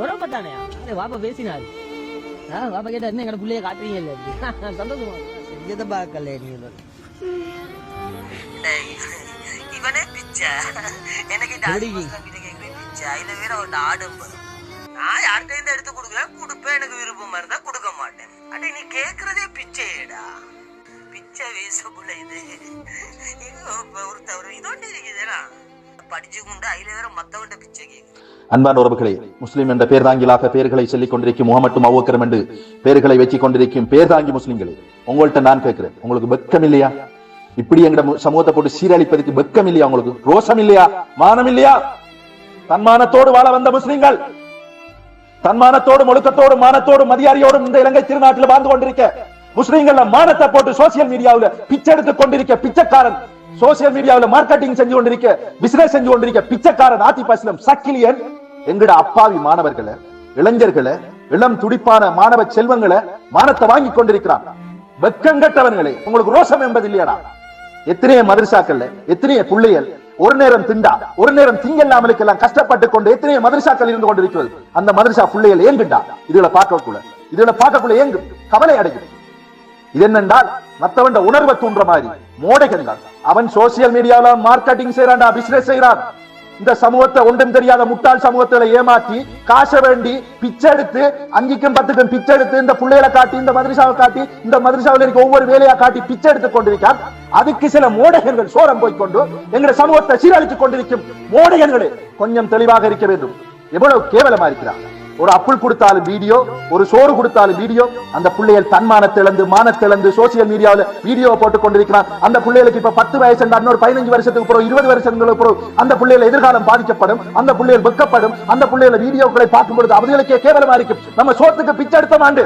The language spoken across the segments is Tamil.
உடம்ப தானே வாப்பா பேசினாரு. ஆ வாப்பா கேட்டா என்ன எங்கட பிள்ளைய காட்டுறீங்க இல்ல? சந்தோஷமா செஞ்சதை பார்க்கல நீ இவனே பிச்சை. எனக்கு பிச்சை. இதுல வேற ஒரு ஆடம்பரம் நான் யார்கிட்ட இருந்து எடுத்து கொடுக்குறேன் கொடுப்பேன். எனக்கு விருப்பமா இருந்தா கொடுக்க மாட்டேன். அடே நீ கேக்குறதே பிச்சையேடா. பிச்சை வேசப்புல இது. இது ஒருத்தவர் இதோண்டு இருக்குதுடா அன்பான உறவுகளே முஸ்லீம் என்ற பேர் தாங்கிலாக பெயர்களை சொல்லிக் கொண்டிருக்கும் முகமட்டும் அவ்வக்கரம் என்று பெயர்களை வச்சு கொண்டிருக்கும் பேர் தாங்கி முஸ்லிம்களே உங்கள்ட்ட நான் கேட்கிறேன் உங்களுக்கு வெக்கம் இல்லையா இப்படி எங்கட சமூகத்தை போட்டு சீரழிப்பதற்கு வெக்கம் இல்லையா உங்களுக்கு? ரோஷம் இல்லையா மானம் இல்லையா தன்மானத்தோடு வாழ வந்த முஸ்லீம்கள் தன்மானத்தோடும் ஒழுக்கத்தோடும் மானத்தோடும் மதியாரியோடும் இந்த இலங்கை திருநாட்டில் வாழ்ந்து கொண்டிருக்க முஸ்லீம்கள் மானத்தை போட்டு சோசியல் மீடியாவில் பிச்சை எடுத்துக் கொண்டிருக்க பிச்சைக்காரன் சோசியல் மீடியாவில் மார்க்கெட்டிங் செஞ்சு கொண்டிருக்க பிசினஸ் செஞ்சு கொண்டிருக்க பிச்சைக்காரன் ஆதிப் அஸ்லம் சக்கிலியன் எங்கட அப்பாவி மாணவர்களை இளைஞர்களை இளம் துடிப்பான மாணவ செல்வங்களை மானத்தை வாங்கி கொண்டிருக்கிறான். வெக்கங்கட்டவன்களே உங்களுக்கு ரோஷம் என்பது இல்லையாடா எத்தனைய மதரசாக்கள்ல எத்தனைய பிள்ளைகள் ஒரு நேரம் திண்டா ஒரு நேரம் திங்கல்லாமலுக்கு எல்லாம் கஷ்டப்பட்டு கொண்டு எத்தனைய மதரசாக்கள் இருந்து கொண்டிருக்கிறது. அந்த மதரசா பிள்ளைகள் ஏங்குண்டா? இதுல பார்க்கக்குள்ள இதுல பார்க்கக்குள்ள ஏங்கு கவலை அடையும். என்னென்றால் மற்றவன் உணர்வை தூண்டுற மாதிரி மோடைகள் தான் அவன் சோசியல் மீடியால மார்க்கெட்டிங் செய்யறான்டா பிசினஸ் செய்யறான் இந்த சமூகத்தை ஒன்றும் தெரியாத முட்டாள் சமூகத்துல ஏமாற்றி காசை வேண்டி பிச்சை எடுத்து அங்கிக்கும் பத்துக்கும் பிச்சை எடுத்து இந்த பிள்ளைகளை காட்டி இந்த மதுரசாவை காட்டி இந்த மதுரசாவில் இருக்க ஒவ்வொரு வேலையா காட்டி பிச்சை எடுத்துக் கொண்டிருக்கான். அதுக்கு சில மோடகர்கள் சோரம் போய்க்கொண்டு எங்களை சமூகத்தை சீரழித்துக் கொண்டிருக்கும் மோடகர்களே கொஞ்சம் தெளிவாக இருக்க வேண்டும். எவ்வளவு கேவலமா இருக்கிறார். ஒரு அப்புள் கொடுத்தாலும் வீடியோ ஒரு சோறு கொடுத்தாலும் வீடியோ அந்த பிள்ளைகள் தன்மானத்திழந்து மானத்திழந்து சோசியல் மீடியாவில் வீடியோ போட்டு கொண்டிருக்கிறான். அந்த பிள்ளைகளுக்கு இப்ப பத்து வயசு இன்னொரு பதினஞ்சு வருஷத்துக்கு அப்புறம் இருபது வருஷங்களுக்கு அப்புறம் அந்த பிள்ளைகள் எதிர்காலம் பாதிக்கப்படும் அந்த பிள்ளைகள் வெக்கப்படும் அந்த பிள்ளைகள் வீடியோக்களை பார்க்கும் பொழுது அவர்களுக்கே கேவலமா இருக்கும். நம்ம சோத்துக்கு பிச்சை எடுத்த ஆண்டு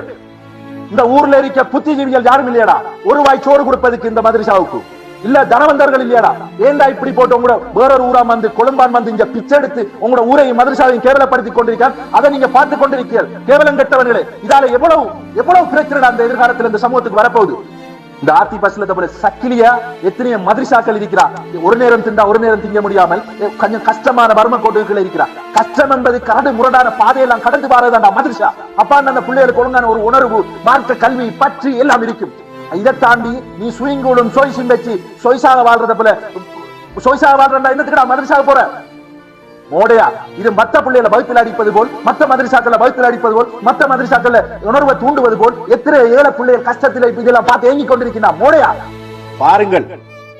இந்த ஊர்ல இருக்க புத்திஜீவிகள் யாரும் இல்லையடா. ஒரு வாய் சோறு கொடுப்பதுக்கு இந்த மதரசாவுக்கு. இல்ல தனவந்தர்கள் இல்லையாடா? ஏன்டா இப்படி போட்டு உங்களோட வேறொரு ஊரா வந்து கொழும்பான் வந்து இங்க பிச்சை எடுத்து உங்களோட ஊரை மதுரசாவையும் கேவலப்படுத்தி கொண்டிருக்கார்? அதை நீங்க பார்த்து கொண்டிருக்கீர்கள் கேவலம் கெட்டவர்களே இதால எவ்வளவு எவ்வளவு பிரச்சனை அந்த எதிர்காலத்தில் இந்த சமூகத்துக்கு வரப்போகுது? இந்த ஆர்த்தி பஸ்ல தவிர சக்கிலியா எத்தனையோ மதரசாக்கள் இருக்கிறா ஒரு நேரம் திண்டா ஒரு நேரம் திங்க முடியாமல் கொஞ்சம் கஷ்டமான வறும கோட்டுகள் இருக்கிறா கஷ்டம் என்பது கரடு முரடான பாதையெல்லாம் கடந்து பாரதாண்டா மதரசா. அப்பா அந்த பிள்ளைகளுக்கு ஒழுங்கான ஒரு உணர்வு மார்க்க கல்வி பற்றி எல்லாம் இருக்கும். இதை தாண்டி நீ சுயங்கூடும் சொய்ஸும் வச்சு சொய்சாக வாழ்றத போல சொய்சாக வாழ்றா என்னத்துக்குடா மதரசாக போற மோடையா இது மத்த பிள்ளைகளை வகுப்பில் அடிப்பது போல் மத்த மதரசாக்களை வகுப்பில் அடிப்பது போல் மத்த மதரசாக்களை உணர்வை தூண்டுவது போல் எத்தனை ஏழை பிள்ளைகள் கஷ்டத்தில் இதெல்லாம் பார்த்து ஏங்கி கொண்டிருக்கிறான் மோடையா பாருங்கள்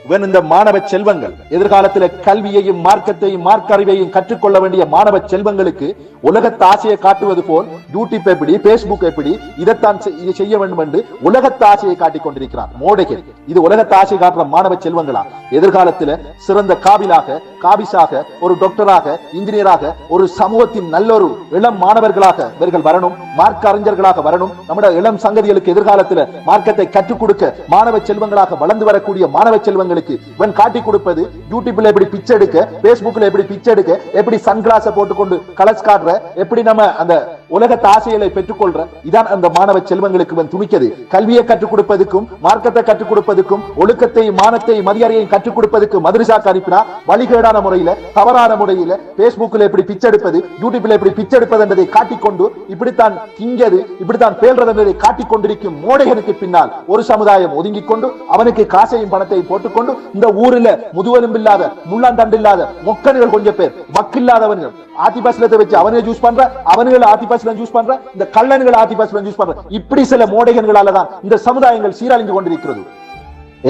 இவன் இந்த மாணவ செல்வங்கள் எதிர்காலத்தில் கல்வியையும் மார்க்கத்தையும் மார்க்க அறிவையும் கற்றுக்கொள்ள வேண்டிய மாணவ செல்வங்களுக்கு உலகத்து ஆசையை காட்டுவது போல் யூடியூப் எப்படி பேஸ்புக் எப்படி இதைத்தான் செய்- செய்ய வேண்டும் என்று உலகத்து ஆசையை காட்டிக் கொண்டிருக்கிறார் மோடகன். இது உலகத்து ஆசை காட்டுற மாணவ செல்வங்களா? எதிர்காலத்தில் சிறந்த காவிலாக காபிஸாக ஒரு டாக்டராக இன்ஜினியராக ஒரு சமூகத்தின் நல்ல ஒரு இளம் மாணவர்களாக இவர்கள் வரணும் மார்க்க அறிஞர்களாக வரணும். நம்முடைய இளம் சங்கதிகளுக்கு எதிர்காலத்தில் மார்க்கத்தை கற்றுக் கொடுக்க மாணவ செல்வங்களாக வளர்ந்து வரக்கூடிய மாணவ செல்வங்களுக்கு இவன் காட்டி கொடுப்பது யூடியூப்ல எப்படி பிச்சை எடுக்க பேஸ்புக்ல எப்படி பிச்சை எடுக்க எப்படி சன்கிளாஸ போட்டுக்கொண்டு கலர்ஸ் காட்டுற எப்படி நம்ம அந்த உலகத்து ஆசைகளை பெற்றுக்கொள்ற இதான் அந்த மாணவ செல்வங்களுக்கு இவன் துணிக்கிறது கல்வியை கற்றுக் கொடுப்பதற்கும் மார்க்கத்தை கற்றுக் கொடுப்பதற்கும் ஒழுக்கத்தை மானத்தை மரியாதையும் கற்றுக் கொடுப்பதற்கு மதுரசாக்கு அனுப்பினா வழிகேடான முறையில தவறான முறையில பேஸ்புக்ல எப்படி பிச்சை எடுப்பது யூடியூப்ல எப்படி பிச்செடுப்பது என்பதை காட்டிக்கொண்டு இப்படித்தான் திங்கது இப்படித்தான் பேல்றது என்பதை காட்டிக் கொண்டிருக்கும் மோடைகளுக்கு பின்னால் ஒரு சமுதாயம் ஒதுங்கிக் கொண்டு அவனுக்கு காசையும் பணத்தையும் போட்டுக்கொண்டு இந்த ஊரில் முதுவெலும்பு இல்லாத முள்ளாந்தண்டு இல்லாத மொக்கன்கள் கொஞ்சம் பேர் வக்கில்லாதவன்கள். ஆத்தி வச்சு அவனே ஜூஸ் பண்ற அவனுகள் ஆத்தி பஸ்ல யூஸ் பண்ற இந்த கள்ளன்கள் ஆத்தி யூஸ் பண்ற. இப்படி சில மோடைகளால தான் இந்த சமுதாயங்கள் சீரழிந்து கொண்டிருக்கிறது.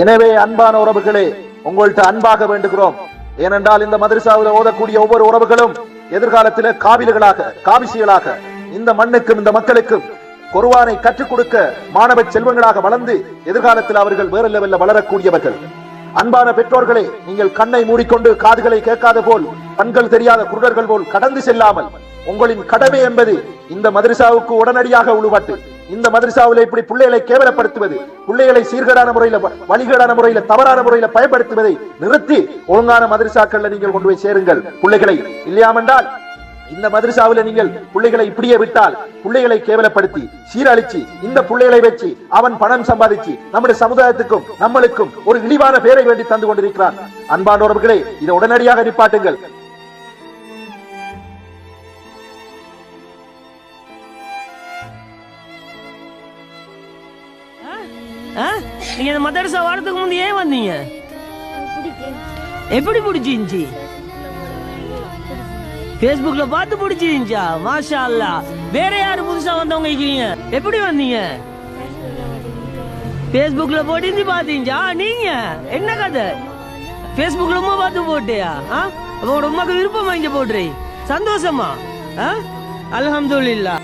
எனவே அன்பான உறவுகளே உங்கள்கிட்ட அன்பாக வேண்டுகிறோம். ஏனென்றால் இந்த மதரசாவில் ஓதக்கூடிய ஒவ்வொரு உறவுகளும் எதிர்காலத்தில் காவில்களாக காவிசிகளாக இந்த மண்ணுக்கும் இந்த மக்களுக்கும் குர்ஆனை கற்றுக் கொடுக்க மாணவ செல்வங்களாக வளர்ந்து எதிர்காலத்தில் அவர்கள் வேறு லெவல்ல வளரக்கூடியவர்கள். அன்பான பெற்றோர்களே நீங்கள் கண்ணை மூடிக்கொண்டு காதுகளை கேட்காத போல் கண்கள் தெரியாத குருடர்கள் போல் கடந்து செல்லாமல் உங்களின் கடமை என்பது இந்த மதரசாவுக்கு உடனடியாக உழுவாட்டு. இந்த மதரசாவில் இப்படி பிள்ளைகளை கேவலப்படுத்துவது பிள்ளைகளை சீர்கேடான முறையில வழிகேடான முறையில தவறான முறையில பயன்படுத்துவதை நிறுத்தி ஒழுங்கான மதரசாக்கள்ல நீங்கள் கொண்டு போய் சேருங்கள். பிள்ளைகளை இல்லையாமென்றால் இந்த மதரசாவில் நீங்கள் பிள்ளைகளை இப்படியே விட்டால் பிள்ளைகளை கேவலப்படுத்தி சீரழிச்சு இந்த பிள்ளைகளை வச்சு அவன் பணம் சம்பாதிச்சு நம்முடைய சமுதாயத்துக்கும் நம்மளுக்கும் ஒரு இழிவான பேரை வேண்டி தந்து கொண்டிருக்கிறான். அன்பானவர்களே இதை உடனடியாக நிப்பாட்டுங்கள். நீங்க இந்த மதரசா வரதுக்கு முந்தி ஏன் வந்தீங்க? எப்படி பிடிச்சிருந்துச்சி Facebookல பார்த்து பிடிச்சிருந்துச்சா மாஷா அல்லா வேற யாரு புதுசா வந்தவங்க இருக்கீங்க? எப்படி வந்தீங்க? Facebookல போட்டு பாத்தீங்களா நீங்க? என்ன கதை? Facebookல உமா பார்த்து போட்டியா? ஆ? அப்ப உங்க உமாக்கு விருப்பமா இங்க போட்டுறீ சந்தோஷமா? அலமதுல்லா